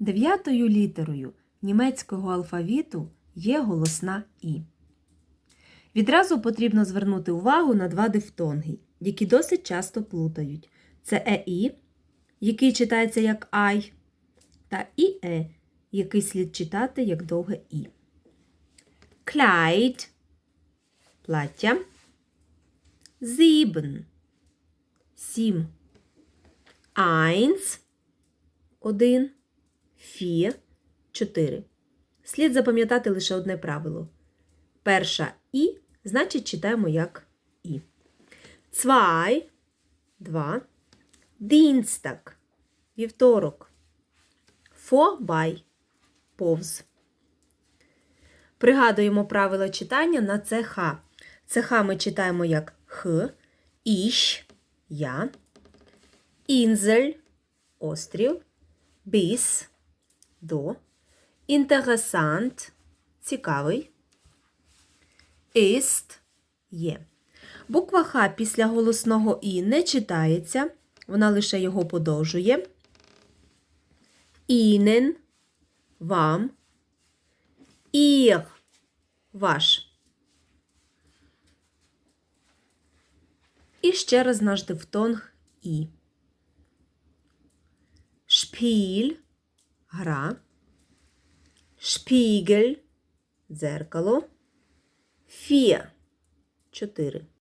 Дев'ятою літерою німецького алфавіту є голосна І. Відразу потрібно звернути увагу на два дифтонги, які досить часто плутають. Це ЕІ, який читається як Ай, та ІЕ, який слід читати як довге І. Kleid – плаття. Sieben – сім. Eins – один. Vier – чотири. Слід запам'ятати лише одне правило. Перша І значить читаємо як І. Zwei – два. Dienstag – вівторок. Vorbei – повз. Пригадуємо правила читання на ЦХ. ЦХ ми читаємо як Х, Іщ, Я, Інзель, острів, Біс, до, Інтересант, цікавий, Іст, є. Буква Х після голосного І не читається, вона лише його подовжує. Інен, вам, Ір, ваш. І ще раз наш дифтонг І. Шпіль гра. Шпігель дзеркало. фія чотири.